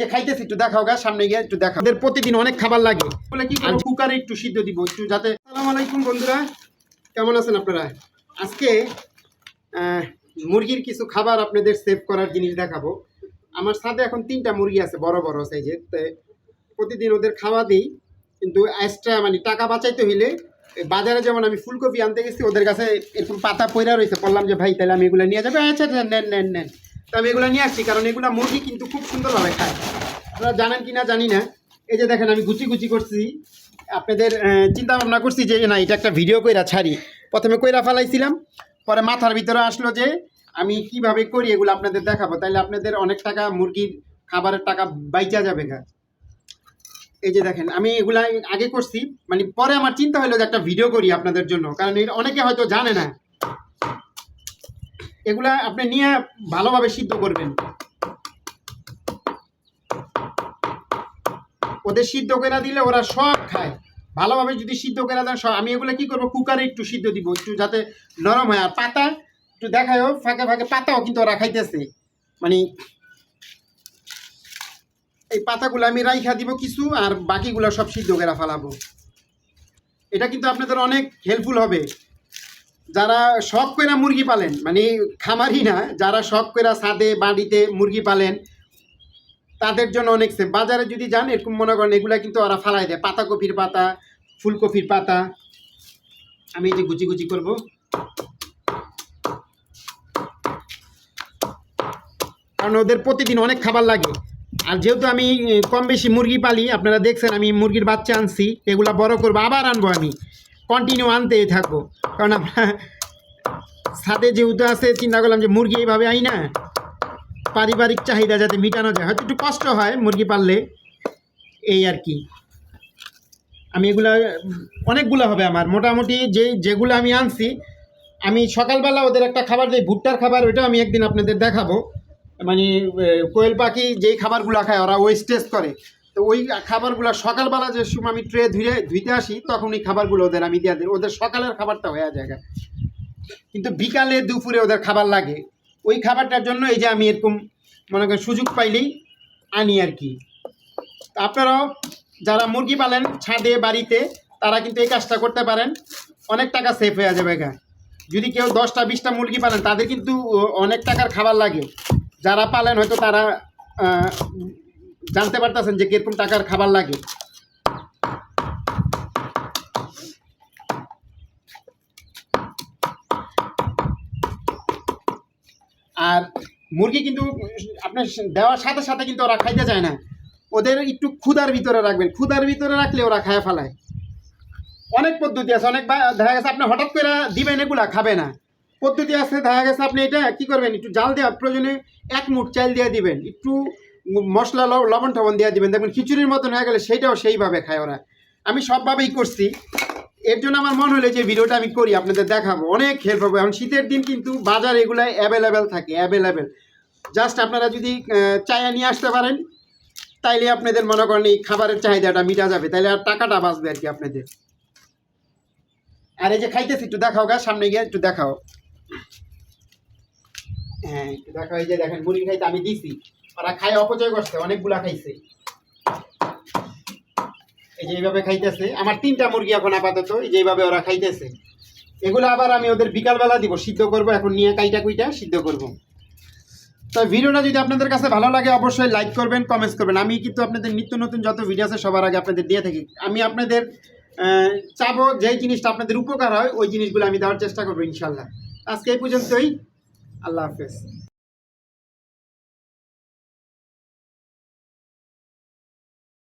যে খাইতেছি একটু দেখাও গা সামনে গিয়ে একটু দেখাও। ওদের প্রতিদিন অনেক খাবার লাগে। বলে কি করব? কুকারে একটু সিদ্ধ দিব একটু যাতে আসসালামু আলাইকুম বন্ধুরা। কেমন আছেন আপনারা? আজকে মুরগির কিছু খাবার আপনাদের সেভ করার জিনিস দেখাবো। আমার সাথে এখন তিনটা মুরগি আছে বড় বড় সাইজের প্রতিদিন ওদের খাওয়া দিই কিন্তু এক্সট্রা মানে টাকা বাঁচাইতে হইলে বাজারে যেমন আমি ফুলকপি আনতে গেছি ওদের কাছে এরকম পাতা পয়রা রয়েছে। বললাম যে ভাই তাহলে আমি এগুলো নিয়ে যাব। আচ্ছা আচ্ছা নেন নেন নেন। তো আমি এগুলো নিয়ে আসছি, কারণ এগুলো মুরগি কিন্তু খুব সুন্দরভাবে খায়। আপনারা জানেন কি না জানি না। এই যে দেখেন, আমি গুচি গুচি করছি। আপনাদের চিন্তা ভাবনা করছি যে, না, এটা একটা ভিডিও কইরা ছাড়ি। প্রথমে কইরা ফেলাইছিলাম, পরে মাথার ভিতরে আসলো যে, আমি কীভাবে করি এগুলো আপনাদের দেখাবো। তাইলে আপনাদের অনেক টাকা মুরগির খাবারের টাকা বাইচা যাবে গা। এই যে দেখেন, আমি এগুলা আগে করছি মানে পরে আমার চিন্তা হলো যে একটা ভিডিও করি আপনাদের জন্য, কারণ অনেকে হয়তো জানে না। এগুলা আপনি নিয়ে ভালোভাবে সিদ্ধ করবেন। ওদের সিদ্ধ করে দিলে ওরা সব খায়। ভালোভাবে যদি সিদ্ধ করে দেন সব আমি এগুলো কি করব? কুকারে একটু সিদ্ধ দিব, একটু যাতে নরম হয়। আর পাতা, একটু দেখায়ও ফাঁকে ফাঁকে পাতাও কিন্তু ওরা খাইতেছে। মানে এই পাতাগুলো আমি রাইখা দিব কিছু, আর বাকিগুলো সব সিদ্ধ করে ফেলাবো। এটা কিন্তু আপনাদের অনেক হেল্পফুল হবে। যারা শখ করে মুরগি পালেন মানে খামারি না, যারা শখ করে ছাদে, বাড়িতে মুরগি পালেন, তাদের জন্য অনেক সেফ বাজারে যদি যান, এরকম মনে করেন এগুলা কিন্তু ওরা ফালাই দেয়। পাতাকপির পাতা ফুলকপির পাতা। আমি এই যে গুচি গুচি করব। কারণ ওদের প্রতিদিন অনেক খাবার লাগে। আর যেহেতু আমি কম বেশি মুরগি পালি, আপনারা দেখছেন, আমি মুরগির বাচ্চা আনছি, এগুলা বড় করব, আবার আনব আমি। কন্টিনিউ আনতেই থাকব কারণ আমরা ছাদে যেহেতু আছে, চিন্তা করলাম যে মুরগি এইভাবে আই না, পারিবারিক চাহিদা যাতে মেটানো যায়। হয়তো একটু কষ্ট হয় মুরগি পাললে, এই আর কি। আমি এগুলা, অনেকগুলো হবে আমার। মোটামুটি যে, যেগুলো আমি আনছি, আমি সকালবেলা ওদের একটা খাবার দিই, ভুট্টার খাবার, ওইটাও আমি একদিন আপনাদের দেখাবো। মানে কোয়েল পাখি যেই খাবারগুলো খায়, ওরা ওয়েস্টেজ করে। তো ওই খাবারগুলো সকালবেলা যে সময় আমি ট্রে ধুয়ে ধুইতে আসি তখন ওই খাবারগুলো ওদের আমি দিয়ে দিই। ওদের সকালের খাবারটা হয়ে যায় কিন্তু বিকালে, দুপুরে ওদের খাবার লাগে। ওই খাবারটার জন্য এই যে আমি এরকম, মনে করেন, সুযোগ পাইলেই আনি আর কি। আপনারাও যারা মুরগি পালেন ছাদে, বাড়িতে, তারা কিন্তু এই কাজটা করতে পারেন। অনেক টাকা সেভ হয়ে যাবে গা। যদি কেউ দশটা, বিশটা মুরগি পালেন, তাদের কিন্তু অনেক টাকার খাবার লাগে। যারা পালেন হয়তো তারা জানতে পারতেছেন যে কীরকম টাকার খাবার লাগে। আর মুরগি কিন্তু আপনার দেওয়ার সাথে সাথে কিন্তু ওরা খাইতে চায় না। ওদের একটু ক্ষুদার ভিতরে রাখবেন। ক্ষুদার ভিতরে রাখলে ওরা খায় ফেলায়। অনেক পদ্ধতি আছে। অনেক দেখা গেছে আপনি হঠাৎ করে দিবেন এগুলা, খাবে না। পদ্ধতি আছে, দেখা গেছে আপনি এটা কি করবেন, একটু জাল দেওয়া প্রয়োজনে এক মুঠ চাল দিয়ে দিবেন। একটু মশলা লবণ টবণ দিয়ে দিবেন। দেখবেন খিচুড়ির মতন হয়ে গেলে সেইটাও সেইভাবে খায় ওরা। আমি সবভাবেই করছি। এর জন্য আমার মনে হলো যে ভিডিওটা আমি করি, আপনাদের দেখাবো। অনেক হেল্প হবে। এখন শীতের দিন কিন্তু বাজার এগুলাই অ্যাভেলেবেল থাকে অ্যাভেলেবেল জাস্ট আপনারা যদি চায়া নিয়ে আসতে পারেন, তাইলে আপনাদের মনে করেন এই খাবারের চাহিদাটা মিটা যাবে। তাইলে আর টাকাটা বাঁচবে আর কি আপনাদের। আর এই যে খাইতেছি, একটু দেখাও গা, সামনে গিয়ে একটু দেখাও। হ্যাঁ একটু দেখাও। এই যে দেখেন, মুড়ি খাইতে আমি দিছি। ওরা খাই অপচয় করছে, অনেকগুলা খাইছে। এই যে এইভাবে খাইতেছে। আমার তিনটা মুরগি এখন আপাতত, এই যে এইভাবে ওরা খাইতেছে। এগুলো আবার আমি ওদের বিকালবেলা দিব, সিদ্ধ করব, এখন নিয়ে কাইটা কুইটা সিদ্ধ করব। তো ভিডিওটা যদি আপনাদের কাছে ভালো লাগে, অবশ্যই লাইক করবেন কমেন্টস করবেন। আমি কিন্তু আপনাদের নিত্য নতুন যত ভিডিও আছে, সবার আগে আপনাদের দিয়ে থাকি। আমি আপনাদের চাবো যেই জিনিসটা আপনাদের উপকার হয়, ওই জিনিসগুলো আমি দেওয়ার চেষ্টা করব, ইনশাল্লাহ। আজকে এই পর্যন্তই। আল্লাহ হাফেজ।